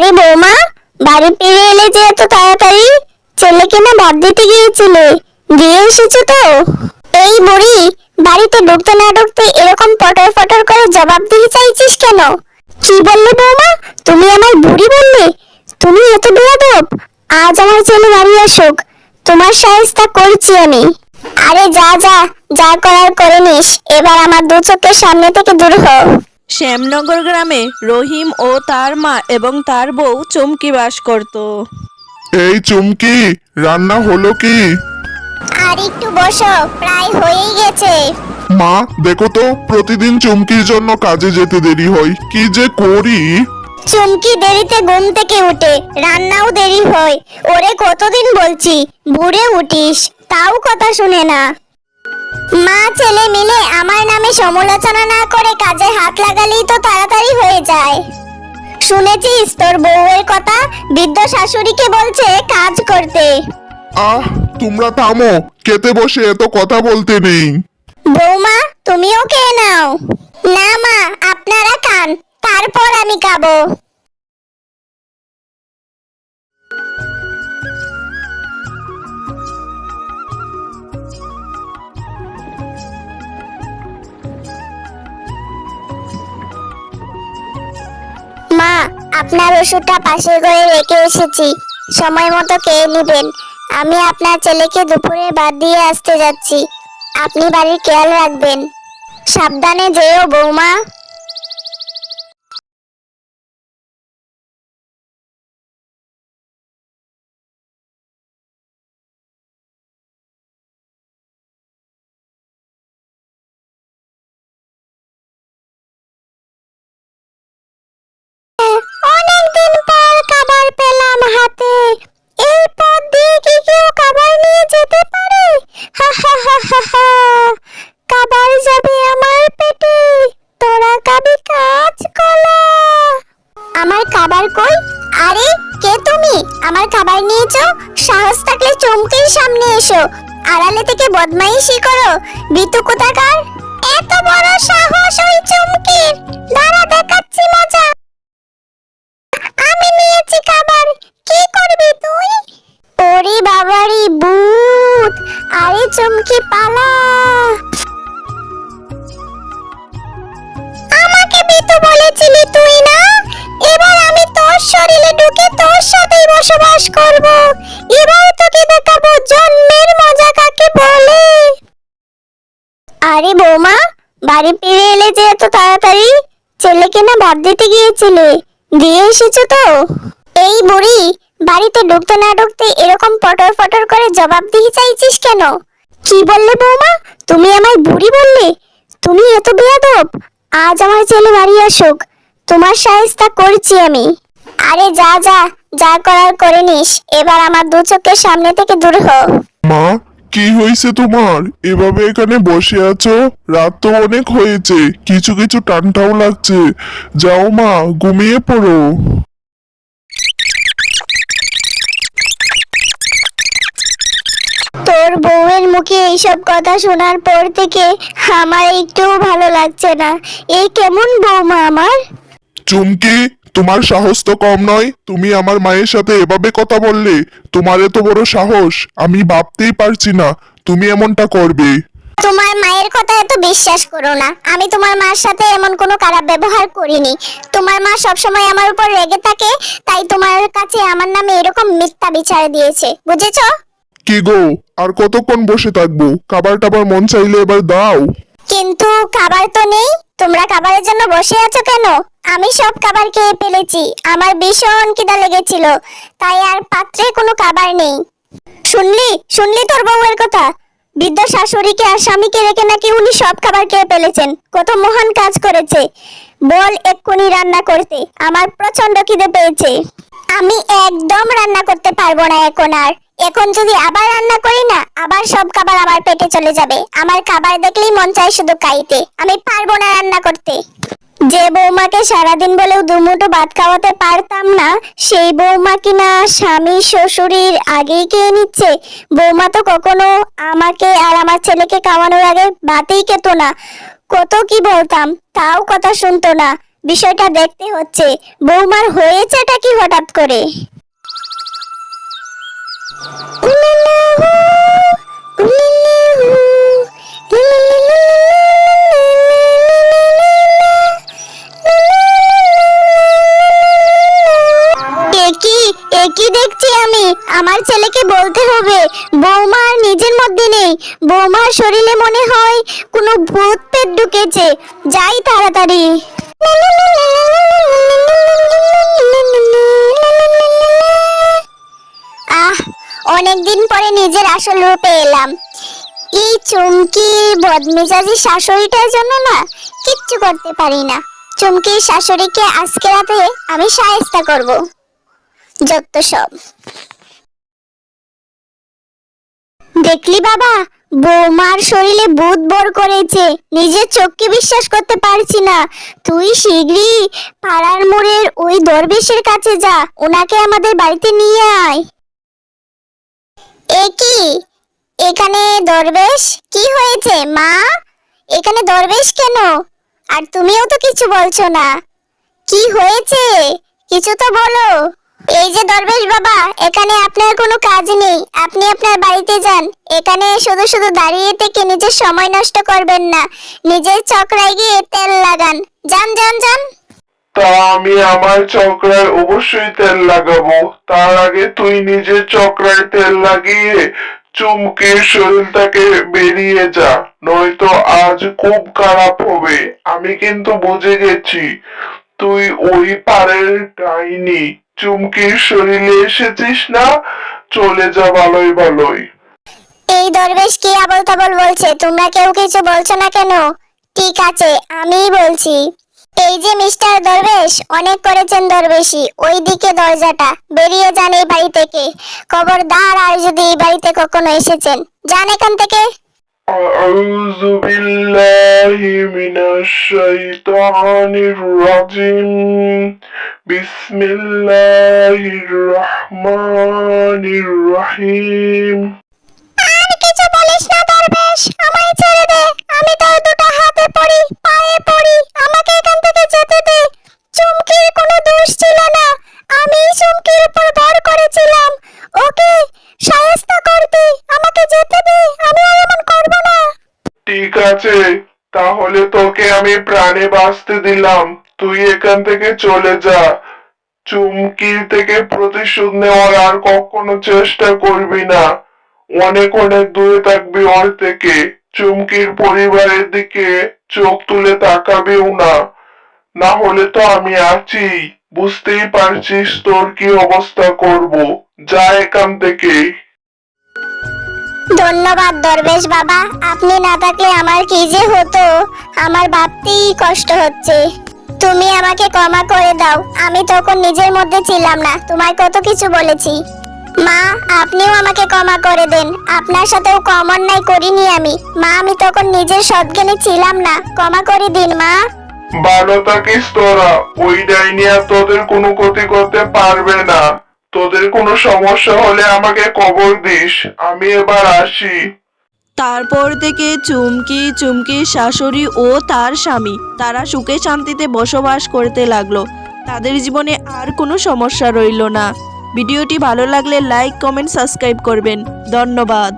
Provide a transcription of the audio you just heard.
আরে বৌমা, বাড়ি ফিরে এলে যে এত তাড়াতাড়ি ছেলেকে না ভাত দিতে গিয়েছিলে? দিয়ে এসেছ তো? এই বুড়ি, বাড়িতে ঢুকতে না ঢুকতে এরকম পটর পটর করে জবাব দিয়ে চাইছিস কেন? কি বললে বৌমা? তুমি আমার বুড়ি বললে? তুমি এত বেয়াদব। আজ আমার ছেলে বাড়ি আসুক। তোমার সাহেস্তা করছি আমি। আরে যা যা যা করার করে নিস। এবার আমার দু চোখের সামনে থেকে দূর হও শ্যামনগর গ্রামে রহিম ও তার মা এবং তার বউ চুমকি বাস করত। এই চুমকি রান্না হলো কি? আর একটু বসো প্রায় হয়েই গেছে। মা দেখো তো প্রতিদিন চুমকির জন্য কাজে যেতে দেরি হয়। কি যে করি? চুমকি দেরিতে ঘুম থেকে উঠে রান্নাও দেরি হয়। ওরে কতদিন বলছি বুড়ে উঠিস তাও কথা শুনে না। মা ছেলে মিলে আমার নামে সমালোচনা না করে কাজে হাত লাগালেই তো তাড়াতাড়ি হয়ে যায়। শুনেছিস তোর বউয়ের কথা বৃদ্ধ শাশুড়িকে বলছে কাজ করতে। আহ তোমরা থামো খেতে বসে এত কথা বলতে নেই। বৌমা তুমিও খেয়ে নাও। না মা আপনারা খান তারপর আমি খাব। আপনার ওষুধটা পাশের ঘরে রেখে এসেছি। সময় মতো খেয়ে নেবেন। আমি আপনার ছেলেকে দুপুরে বাদ দিয়ে আসতে যাচ্ছি। আপনি বাড়ির খেয়াল রাখবেন। সাবধানে যেও বৌমা। খাবার কই? আরে, কে তুমি? আমার খাবার নিয়েছো? সাহস থাকলে চমকের সামনে এসো। আড়ালে থেকে বদমাইশি করো। বিতু কোথাকার? এত বড় সাহস ওই চমকির। দাঁড়া, দেখাচ্ছি মজা। আমি নিয়েছি খাবার। কি করবি তুই? ওরে বাবারি, ভূত। আরে চমকি পালা বসবাস করব। এবার তোকে দেখাবো জন্মের মজা কাকে বলে। আরে বৌমা, বাড়ি ফিরে এলে যে এত তাড়াতাড়ি? ছেলেকে না ভাত দিতে গিয়েছিলে? দিয়ে এসেছ তো? এই বুড়ি, বাড়িতে ঢুকতে না ঢুকতে এরকম পটর পটর করে জবাব দিয়ে চাইছিস কেন? কি বললে বৌমা? তুমি আমায় বুড়ি বললে? তুমি এত বেয়াদব। আজ আমার ছেলে বাড়ি আসুক। তোমার সাহেস্তা করছি আমি। আরে যা যা যা করার করে নিস। এবার আমার দু চোখের সামনে থেকে দূর হও মা কি হয়েছে তোমার? এভাবে এখানে বসে আছো? রাত তো অনেক হয়েছে কিছু কিছু টানটাও লাগছে। যাও মা ঘুমিয়ে পড়ো। তোর বউয়ের মুখে এইসব কথা শোনার পর থেকে আমার একটুও ভালো লাগছে না। এই কেমন বৌমা আমার? চুমকি তোমার সাহস তো কম নয়। তুমি আমার মায়ের সাথে এভাবে কথা বললে তোমার এত বড় সাহস আমি ভাবতেই পারছি না তুমি এমনটা করবে। তোমার মায়ের কথা এত বিশ্বাস করো না। আমি তোমার মার সাথে এমন কোনো খারাপ ব্যবহার করিনি। তোমার মা সবসময় আমার উপর রেগে থাকে তাই তোমার কাছে আমার নামে এরকম মিথ্যা বিচার দিয়েছে। বুঝেছ? কি গো আর কতক্ষণ বসে থাকব? খাবার টাবার মন চাইলে এবার দাও। কিন্তু খাবার তো নেই। তোমরা খাবারের জন্য বসে আছো কেন? আমি সব খাবার খেয়ে ফেলেছি। আমার ভীষণ খিদা লেগেছিল। তাই আর পাত্রে কোনো খাবার নেই। শুনলি? শুনলি তোর বউয়ের কথা? বৃদ্ধ শাশুড়িকে আর স্বামীকে রেখে নাকি উনি সব খাবার খেয়ে ফেলেছেন। কত মহান কাজ করেছে। বল এক্ষুনি রান্না করতে। আমার প্রচণ্ড খিদে পেয়েছে। আমি একদম রান্না করতে পারব না এখন আর। এখন যদি আবার রান্না করি না, আবার সব খাবার আমার পেটে চলে যাবে। আমার খাবার দেখলেই মন চায় শুধু খাইতে। আমি পারব না রান্না করতে। যে বৌমাকে সারাদিন বলেও দুমুঠো ভাত খাওয়াতে পারতাম না, সেই বৌমা কিনা স্বামী, শ্বশুরের আগেই খেয়ে নিচ্ছে। বৌমা তো কখনো আমাকে আর আমার ছেলেকে খাওয়ানোর আগে ভাতেই খেত না। কত কি বলতাম, তাও কথা শুনতো না। বিষয়টা দেখতে হচ্ছে। বৌমার হয়েছেটা কি হঠাৎ করে? একই দেখছি আমি। আমার ছেলেকে বলতে হবে। বৌমা আর নিজের মধ্যে নেই। বৌমার শরীরে মনে হয় কোনো ভূত পেট ঢুকেছে। যাই তাড়াতাড়ি। অনেকদিন পরে নিজের আসল রূপে এলাম। এই চুমকি, বদমেজাজি শাশুড়িটার জন্য না, কিচ্ছু করতে পারি না। চুমকির শাশুড়িকে আজকে রাতে আমি সাহেস্তা করব। যত সব। দেখলি বাবা, বৌমার শরীরে বুধ বর করেছে। নিজের চোখকে বিশ্বাস করতে পারছি না। তুই শীঘ্রই পাড়ার মোড়ের ওই দরবেশের কাছে যা, ওনাকে আমাদের বাড়িতে নিয়ে আয়। এ কি? এখানে দরবেশ? কি হয়েছে, মা? এখানে দরবেশ কেন? আর তুমিও তো কিছু বলছো না। কি হয়েছে? কিছু তো বলো। এই যে দরবেশ বাবা, এখানে আপনার কোনো কাজ নেই। আপনি আপনার বাড়িতে যান। এখানে শুধু শুধু দাঁড়িয়ে থেকে নিজের সময় নষ্ট করবেন না। নিজের চক্রায় গিয়ে তেল লাগান। যান যান যান। তা আমি আমার চক্রায় অবশ্যই তেল লাগাবো। তার আগে তুই নিজের চক্রায় তেল লাগিয়ে চুমকির শরীরটাকে বেরিয়ে যা, নয়তো আজ খুব খারাপ হবে। আমি কিন্তু বুঝে গেছি। তুই ওই পারের ডাইনি। চুমকির শরীরে এসেছিস না? চলে যা ভালোই ভালোই। এই দরবেশ কি আবল তাবল বলছে? তোমরা কেউ কিছু বলছো না কেন? ঠিক আছে, আমিই বলছি। এই যে মিস্টার দরবেশ অনেক করেছেন দরবেশি ওই দিকে দরজাটা বেরিয়ে যান এই বাড়ি থেকে খবরদার আর যদি এই বাড়িতে কখনো এসেছেন যান এখান থেকে أعوذ بالله من الشيطان الرجيم بسم الله الرحمن الرحيم আর কিছু বলিস না দরবেশ আমায় ছেড়ে দে আমি তোর দুটো হাতে পড়ি পায়ে পড়ি আমাকে আছে, তাহলে তোকে আমি প্রাণে বাঁচতে দিলাম। তুই এখান থেকে চলে যা। চুমকির থেকে প্রতিশোধ নেওয়ার আর কখনো চেষ্টা করবি না। অনেক অনেক দূরে থাকবি ওর থেকে চুমকির পরিবারের দিকে চোখ তুলে তাকাবিও না। না হলে তো আমি আছি। বুঝতেই পারছিস তোর কি অবস্থা করব। যা এখান থেকে। ধন্যবাদ দরবেশ বাবা। আপনি না থাকলে আমার কি যে হতো? আমার ভাবতেই কষ্ট হচ্ছে। তুমি আমাকে ক্ষমা করে দাও। আমি তখন নিজের মধ্যে ছিলাম না। তোমায় কত কিছু বলেছি। মা, আপনিও আমাকে ক্ষমা করে দেন। আপনার সাথেও কম অন্যায় করিনি আমি। মা, আমি তখন নিজের সজ্ঞানে ছিলাম না। ক্ষমা করে দিন, মা। ভালো থাকিস তোরা। ওই ডাইনি আর তোদের কোনো ক্ষতি করতে পারবে না। তোদের কোনো সমস্যা হলে আমাকে খবর দিস, আমি এবার আসি। তারপর থেকে চুমকি চুমকি শাশুড়ি ও তার স্বামী, তারা সুখে শান্তিতে বসবাস করতে লাগল। তাদের জীবনে আর কোনো সমস্যা রইল না। ভিডিওটি ভালো লাগলে লাইক কমেন্ট সাবস্ক্রাইব করবেন। ধন্যবাদ।